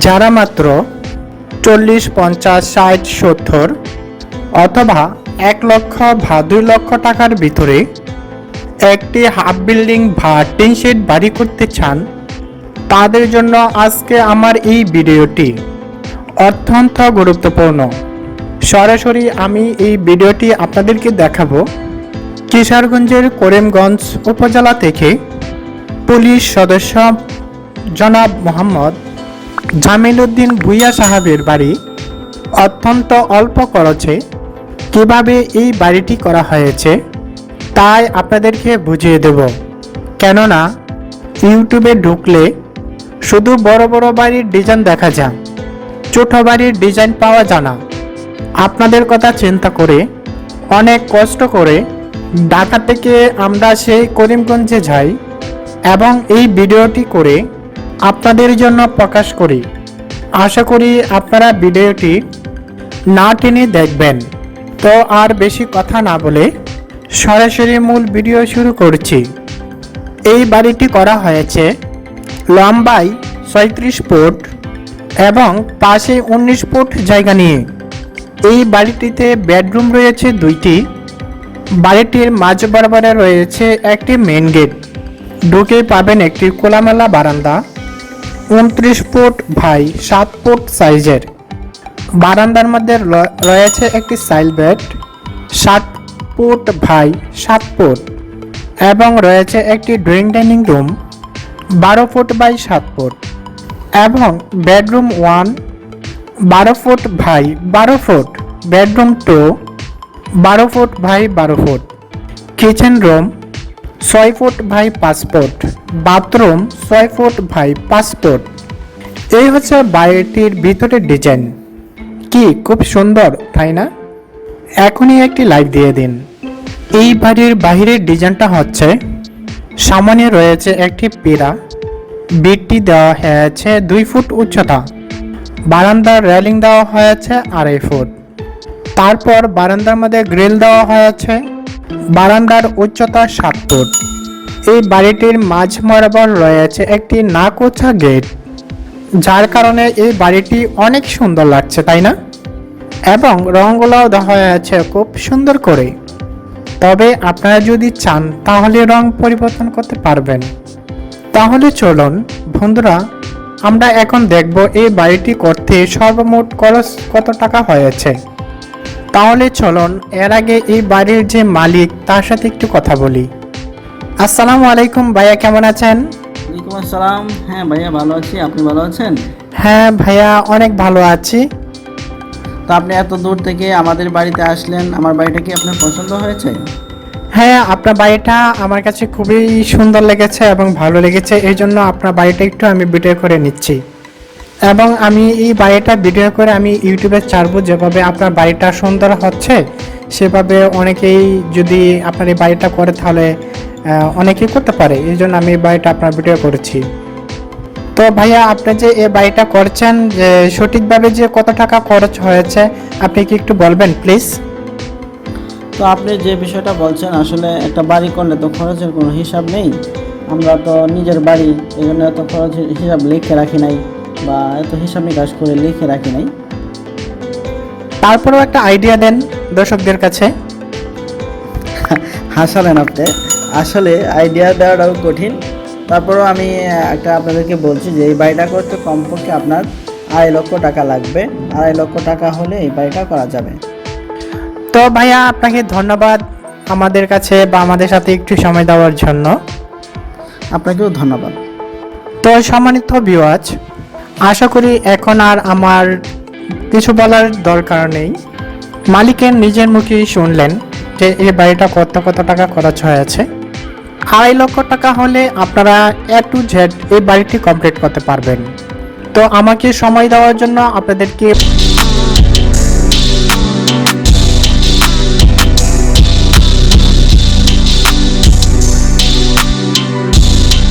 যারা মাত্র চল্লিশ, পঞ্চাশ, ষাট, সত্তর অথবা এক লক্ষ বা দুই লক্ষ টাকার ভিতরে একটি হাফ বিল্ডিং বা টিন শেড বাড়ি করতে চান, তাদের জন্য আজকে আমার এই ভিডিওটি অত্যন্ত গুরুত্বপূর্ণ। সরাসরি আমি এই ভিডিওটি আপনাদেরকে দেখাবো কিশোরগঞ্জের করিমগঞ্জ উপজেলা থেকে পুলিশ সদস্য জনাব মোহাম্মদ জামিল উদ্দিন ভুইয়া সাহাবের বাড়ি অত্যন্ত অল্প খরচে কীভাবে এই বাড়িটি করা হয়েছে, তাই আপনাদেরকে বুঝিয়ে দেব। কেননা, ইউটিউবে ঢুকলে শুধু বড় বড় বাড়ির ডিজাইন দেখা যায়, ছোট বাড়ির ডিজাইন পাওয়া যায় না। আপনাদের কথা চিন্তা করে অনেক কষ্ট করে ঢাকা থেকে আমরা সেই করিমগঞ্জে যাই এবং এই ভিডিওটি করে আপনাদের জন্য প্রকাশ করি। আশা করি আপনারা ভিডিওটি না টেনে দেখবেন। তো আর বেশি কথা না বলে সরাসরি মূল ভিডিও শুরু করছি। এই বাড়িটি করা হয়েছে লম্বাই ছয়ত্রিশ ফুট এবং পাশে উনিশ ফুট জায়গা নিয়ে। এই বাড়িটিতে বেডরুম রয়েছে দুইটি। বাড়িটির মাঝ বরাবরে রয়েছে একটি মেন গেট। ঢুকে পাবেন একটি খোলামেলা বারান্দা। উনত্রিশ ফুট ভাই সাত ফুট সাইজের। বারান্দার মধ্যে রয়েছে একটি সাইল বেড, সাত ফুট ভাই সাত ফুট, এবং রয়েছে একটি ড্রয়িং ডাইনিং রুম, বারো ফুট বাই সাত ফুট, এবং বেডরুম ওয়ান, বারো ফুট ভাই বারো ফুট, বেডরুম টু, বারো ফুট ভাই বারো ফুট, কিচেন রুম ছয় ফুট ভাই পাঁচ ফুট। বাথরুম ছয় ফুট ভাই পাঁচ ফুট। এই হচ্ছে বাড়িটির ভিতরের ডিজাইন। কি খুব সুন্দর, তাই না? এখনই একটি লাইক দিয়ে দিন। এই বাড়ির বাহিরের ডিজাইনটা হচ্ছে, সামনে রয়েছে একটি পেরা বিটটি দেওয়া হয়েছে দুই ফুট উচ্চতা। বারান্দার রেলিং দেওয়া হয়েছে আড়াই ফুট। তারপর বারান্দার মধ্যে গ্রিল দেওয়া হয়েছে। বারান্দার উচ্চতা সাত ফুট। এই বাড়িটির মাঝ বরাবর রয়েছে একটি না নাকোচা গেট, যার কারণে এই বাড়িটি অনেক সুন্দর লাগছে, তাই না? এবং রঙগুলোও দেওয়া হয়েছে খুব সুন্দর করে। তবে আপনারা যদি চান, তাহলে রং পরিবর্তন করতে পারবেন। তাহলে চলুন, বন্ধুরা, আমরা এখন দেখব এই বাড়িটি করতে সর্বমোট খরচ কত টাকা হয়েছে। তাহলে চলুন এর আগে এই বাড়ির যে মালিক তার সাথে একটু কথা বলি। আসসালামু আলাইকুম ভাইয়া কেমন আছেন? ওয়ালাইকুম আসসালাম। হ্যাঁ ভাইয়া ভালো আছি। আপনি ভালো আছেন? হ্যাঁ ভাইয়া অনেক ভালো আছি। তো আপনি এত দূর থেকে আমাদের বাড়িতে আসলেন আমার বাড়িটা কি আপনার পছন্দ হয়েছে? হ্যাঁ আপনার বাড়িটা আমার কাছে খুবই সুন্দর লেগেছে এবং ভালো লেগেছে এই জন্য আপনার বাড়িটা একটু আমি ভিডিও করে নিচ্ছি। এবং আমি এই বাড়িটা ভিডিও করে আমি ইউটিউবে ছাড়বো। যেভাবে আপনার বাড়িটা সুন্দর হচ্ছে, সেভাবে অনেকেই যদি আপনার এই বাড়িটা করে তাহলে অনেকেই করতে পারে। এই জন্য আমি এই বাড়িটা আপনার ভিডিও করেছি। তো ভাইয়া, আপনি যে এই বাড়িটা করছেন, যে সঠিকভাবে যে কত টাকা খরচ হয়েছে, আপনি কি একটু বলবেন প্লিজ তো আপনি যে বিষয়টা বলছেন, আসলে একটা বাড়ি করলে তো খরচের কোনো হিসাব নেই। আমরা তো নিজের বাড়ি, এই জন্য এত খরচের হিসাব লিখে রাখি নাই। বা এত হিসাব নিকাশ করে লিখে রাখি নাই। তারপরেও একটা আইডিয়া দেন দর্শকদের কাছে। হাসালেন আপনি। আসলে আইডিয়া দেওয়াটাও কঠিন। তারপরেও আমি একটা আপনাদেরকে বলছি যে এই বাড়িটা করতে কমপক্ষে আপনার আড়াই লক্ষ টাকা লাগবে। আড়াই লক্ষ টাকা হলে এই বাড়িটা করা যাবে। তো ভাইয়া আপনাকে ধন্যবাদ আমাদের কাছে বা আমাদের সাথে একটু সময় দেওয়ার জন্য। আপনাকেও ধন্যবাদ। তো সম্মানিত ভিউয়াজ আশা করি এখন আর আমার কিছু বলার দরকার নেই। মালিকের নিজের মুখেই শুনলেন যে এই বাড়িটা কত কত টাকা খরচ হয়েছে। আড়াই লক্ষ টাকা হলে আপনারা এ টু জেড এই বাড়িটি কমপ্লিট করতে পারবেন। তো আমাকে সময় দেওয়ার জন্য আপনাদেরকে